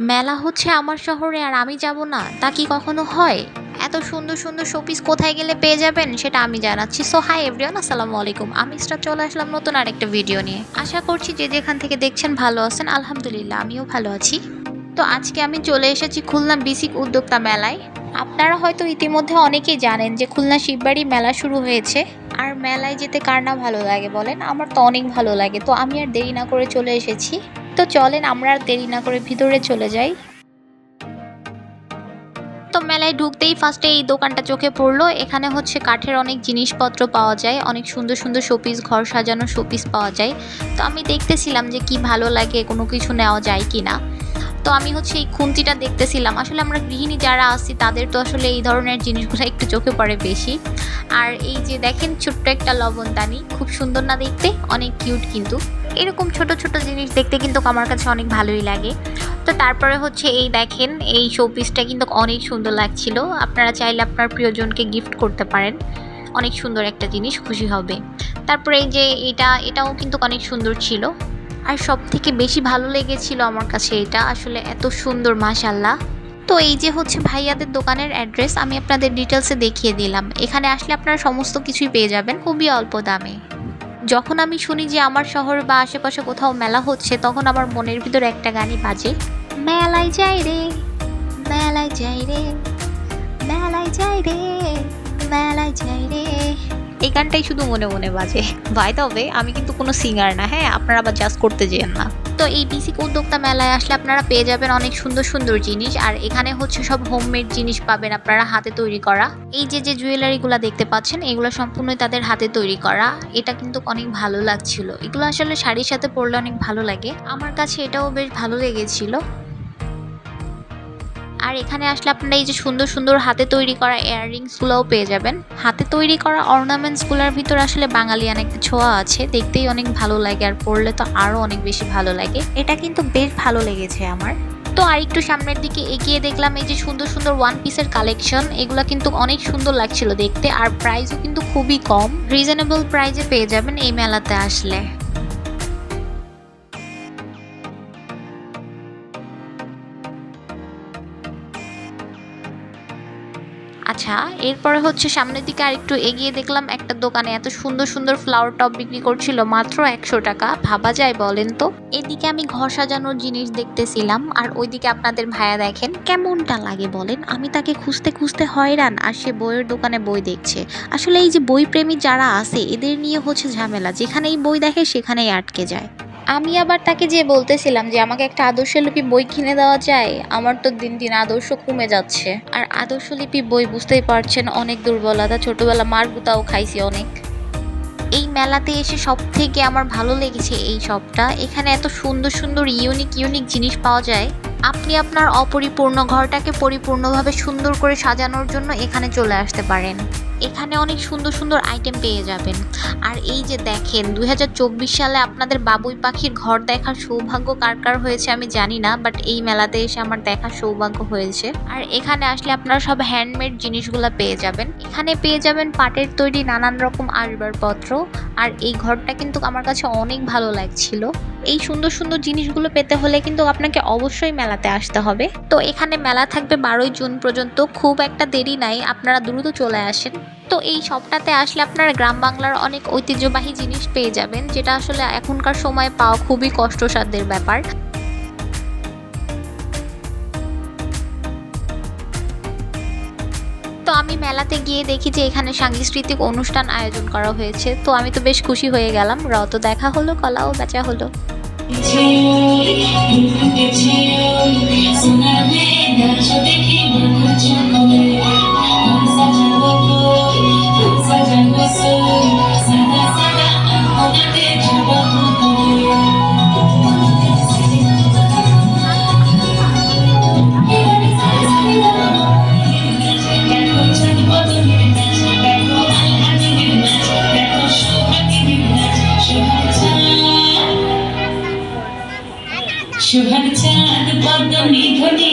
মেলা হচ্ছে আমার শহরে আর আমি যাব না। তা কি কখনো হয়? এত সুন্দর সুন্দর শোপিস কোথায় গেলে পেয়ে যাবেন সেটা আমি জানাচ্ছি। সো হাই এভরিওয়ান আসসালামু আলাইকুম। আমি স্টার চলে আসলাম নতুন আরেকটা ভিডিও নিয়ে। আশা করছি যে যেখান থেকে দেখছেন ভালো আছেন। আলহামদুলিল্লাহ, আমিও ভালো আছি। তো আজকে আমি চলে এসেছি খুলনা বিসিক উদ্যোক্তা মেলায়। আপনারা হয়তো ইতিমধ্যে অনেকেই জানেন যে খুলনা শিববাড়ি মেলা শুরু হয়েছে। আর মেলায় যেতে কার না ভালো লাগে বলেন? আমার তো অনেক ভালো লাগে। তো আমি আর দেরি না করে চলে এসেছি। তো চলেন, আমরা আর দেরি না করে ভিতরে চলে যাই। তো মেলায় ঢুকতেই ফার্স্টে এই দোকানটা চোখে পড়ল। এখানে হচ্ছে কাঠের অনেক জিনিসপত্র পাওয়া যায়। অনেক সুন্দর সুন্দর শোপিস ঘর সাজানো শোপিস পাওয়া যায়। তো আমি দেখতেছিলাম যে কি ভালো লাগে, কোনো কিছু নেওয়া যায় কি না তো আমি হচ্ছে এই খুন্তিটা দেখতেছিলাম। আসলে আমরা গৃহিণী যারা আছি, তাদের তো আসলে এই ধরনের জিনিসগুলো একটু চোখে পড়ে বেশি। আর এই যে দেখেন ছোট্ট একটা লবণদানি খুব সুন্দর না দেখতে, অনেক কিউট কিন্তু। এরকম ছোট ছোট জিনিস দেখতে কিন্তু আমার কাছে অনেক ভালোই লাগে। তো তারপরে হচ্ছে এই দেখেন, এই শোপিসটা কিন্তু অনেক সুন্দর লাগছিল। আপনারা চাইলে আপনার প্রিয়জনকে গিফট করতে পারেন। অনেক সুন্দর একটা জিনিস, খুশি হবে। তারপরে এই যে এটা, এটাও কিন্তু অনেক সুন্দর ছিল। আর সব থেকে বেশি ভালো লেগেছিল আমার কাছে এটা, আসলে এত সুন্দর মাশাল্লাহ তো এই যে হচ্ছে ভাইয়াদের দোকানের অ্যাড্রেস আমি আপনাদের ডিটেলসে দেখিয়ে দিলাম। এখানে আসলে আপনারা সমস্ত কিছুই পেয়ে যাবেন, খুবই অল্প দামে। যখন আমি শুনি যে আমার শহর বা আশেপাশে কোথাও মেলা হচ্ছে, তখন আমার মনের ভিতরে একটা গানই বাজে। মেলায় যাই রে, মেলায় যাই রে, মেলায় যাই রে, মেলায় যাই রে। এই গানটাই শুধু মনে মনে বাজে। ভাই তবে আমি কিন্তু কোনো সিঙ্গার না হ্যাঁ? আপনারা আবার জাজ করতে যেন না। তো এই বিসিক উদ্যোক্তা মেলায় আসলে আপনারা পেয়ে যাবেন অনেক সুন্দর সুন্দর জিনিস। আর এখানে হচ্ছে সব হোমমেড জিনিস পাবেন আপনারা হাতে তৈরি করা। এই যে যে জুয়েলারিগুলো দেখতে পাচ্ছেন, এগুলো সম্পূর্ণই তাদের হাতে তৈরি করা। এটা কিন্তু অনেক ভালো লাগছিল। এগুলো আসলে শাড়ির সাথে পরলে অনেক ভালো লাগে। আমার কাছে এটাও বেশ ভালো লেগেছিল। আর এখানে আসলে আপনারা এই যে সুন্দর সুন্দর হাতে তৈরি করা ইয়াররিংসগুলোও পেয়ে যাবেন। হাতে তৈরি করা অর্নামেন্টসগুলোর ভিতর আসলে বাঙালিয়ান একটা ছোঁয়া আছে। দেখতেই অনেক ভালো লাগে আর পরলে তো আরও অনেক বেশি ভালো লাগে। এটা কিন্তু বেশ ভালো লেগেছে আমার। তো আর একটু সামনের দিকে এগিয়ে দেখলাম এই যে সুন্দর সুন্দর ওয়ান পিসের কালেকশন এগুলো কিন্তু অনেক সুন্দর লাগছিল দেখতে আর প্রাইসও কিন্তু খুবই কম। রিজনেবল প্রাইসে পেয়ে যাবেন এই মেলাতে আসলে। আচ্ছা এরপরে হচ্ছে সামনের দিকে আরেকটু এগিয়ে দেখলাম একটা দোকানে এত সুন্দর সুন্দর ফ্লাওয়ার টপ বিক্রি করছিল মাত্র একশো টাকা। ভাবা যায় বলেন তো? এদিকে আমি ঘর সাজানোর জিনিস দেখতেছিলাম, আর ওইদিকে আপনাদের ভাইয়া দেখেন কেমনটা লাগে বলেন? আমি তাকে খুঁজতে খুঁজতে হয়রান, আর সে বইয়ের দোকানে বই দেখছে। আসলে এই যে বই প্রেমী যারা আছে, এদের নিয়ে হচ্ছে ঝামেলা। যেখানেই বই দেখে, সেখানেই আটকে যায়। আমি আবার তাকে যে বলতেছিলাম যে আমাকে একটা আদর্শলিপি বই কিনে দেওয়া যায়, আমার তো দিন দিন আদর্শ কমে যাচ্ছে। আর আদর্শলিপি বই বুঝতেই পারছেন অনেক দুর্বলতা, ছোটবেলা মার গুতাও খাইছি অনেক। এই মেলাতে এসে সব থেকে আমার ভালো লেগেছে এই শপটা এখানে এত সুন্দর সুন্দর ইউনিক ইউনিক জিনিস পাওয়া যায়। আপনি আপনার অপরিপূর্ণ ঘরটাকে পরিপূর্ণভাবে সুন্দর করে সাজানোর জন্য এখানে চলে আসতে পারেন। এখানে অনেক সুন্দর সুন্দর আইটেম পেয়ে যাবেন। আর এই যে দেখেন দু হাজার চব্বিশ সালে আপনাদের বাবুই পাখির ঘর দেখার সৌভাগ্য কার কার হয়েছে আমি জানি না বাট এই মেলাতে এসে আমার দেখার সৌভাগ্য হয়েছে। আর এখানে আসলে আপনারা সব হ্যান্ডমেড জিনিসগুলো পেয়ে যাবেন। এখানে পেয়ে যাবেন পাটের তৈরি নানান রকম আসবাবপত্র। আর এই ঘরটা কিন্তু আমার কাছে অনেক ভালো লাগছিল। এই সুন্দর সুন্দর জিনিসগুলো পেতে হলে কিন্তু আপনাকে অবশ্যই মেলাতে আসতে হবে। তো এখানে মেলা থাকবে বারোই জুন পর্যন্ত, খুব একটা দেরি নাই, আপনারা দ্রুত চলে আসেন। তো এই শপটাতে আসলে আপনারা গ্রাম বাংলার অনেক ঐতিহ্যবাহী জিনিস পেয়ে যাবেন, যেটা আসলে এখনকার সময় পাওয়া খুবই কষ্টসাধ্যের ব্যাপার। আমি মেলাতে গিয়ে দেখি যে এখানে সাংস্কৃতিক অনুষ্ঠান আয়োজন করা হয়েছে তো আমি তো বেশ খুশি হয়ে গেলাম রত দেখা হলো কলাও বেচা হলো পদ্ম নিধনি